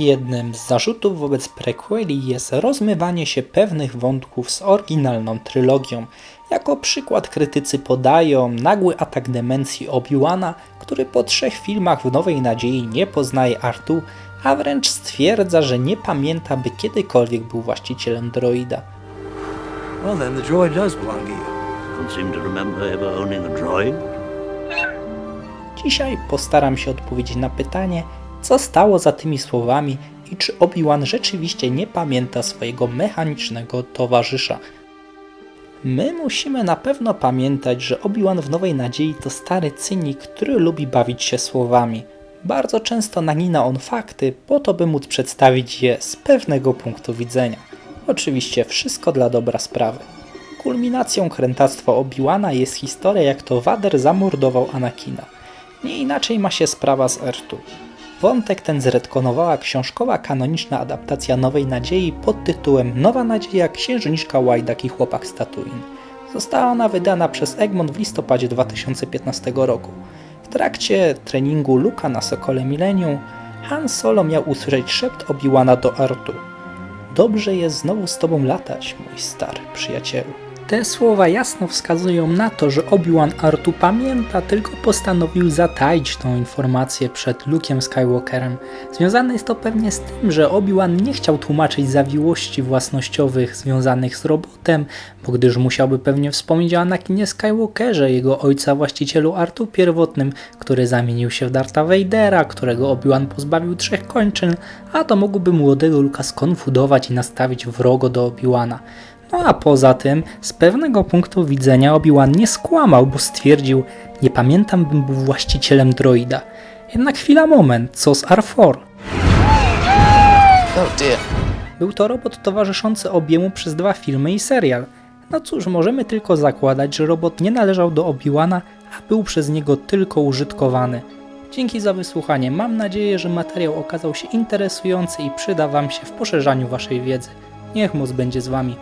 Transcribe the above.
Jednym z zarzutów wobec prequeli jest rozmywanie się pewnych wątków z oryginalną trylogią. Jako przykład krytycy podają nagły atak demencji Obi-Wana, który po trzech filmach w Nowej Nadziei nie poznaje Artu, a wręcz stwierdza, że nie pamięta, by kiedykolwiek był właścicielem droida. Well, then the droid does belong to you. Don't seem to remember ever owning a droid. Dzisiaj postaram się odpowiedzieć na pytanie, co stało za tymi słowami i czy Obi-Wan rzeczywiście nie pamięta swojego mechanicznego towarzysza. My musimy na pewno pamiętać, że Obi-Wan w Nowej Nadziei to stary cynik, który lubi bawić się słowami. Bardzo często nagina on fakty po to, by móc przedstawić je z pewnego punktu widzenia. Oczywiście wszystko dla dobra sprawy. Kulminacją krętactwa Obi-Wana jest historia, jak to Vader zamordował Anakina. Nie inaczej ma się sprawa z Ertu. Wątek ten zretkonowała książkowa kanoniczna adaptacja Nowej Nadziei pod tytułem Nowa Nadzieja Księżniczka Łajdak i Chłopak z Tatooine. Została ona wydana przez Egmont w listopadzie 2015 roku. W trakcie treningu Luka na Sokole Millennium Han Solo miał usłyszeć szept Obi-Wana do Artu. Dobrze jest znowu z tobą latać, mój stary przyjacielu. Te słowa jasno wskazują na to, że Obi-Wan Artu pamięta, tylko postanowił zataić tą informację przed Luke'em Skywalkerem. Związane jest to pewnie z tym, że Obi-Wan nie chciał tłumaczyć zawiłości własnościowych związanych z robotem, bo gdyż musiałby pewnie wspomnieć o Anakinie Skywalkerze, jego ojca właścicielu Artu pierwotnym, który zamienił się w Dartha Vadera, którego Obi-Wan pozbawił trzech kończyn, a to mógłby młodego Luka skonfudować i nastawić wrogo do Obi-Wana. No a poza tym, z pewnego punktu widzenia Obi-Wan nie skłamał, bo stwierdził, nie pamiętam bym był właścicielem droida. Jednak chwila moment, co z R4? Oh dear. Był to robot towarzyszący Obiemu przez dwa filmy i serial. No cóż, możemy tylko zakładać, że robot nie należał do Obi-Wana, a był przez niego tylko użytkowany. Dzięki za wysłuchanie. Mam nadzieję, że materiał okazał się interesujący i przyda Wam się w poszerzaniu Waszej wiedzy. Niech moc będzie z Wami.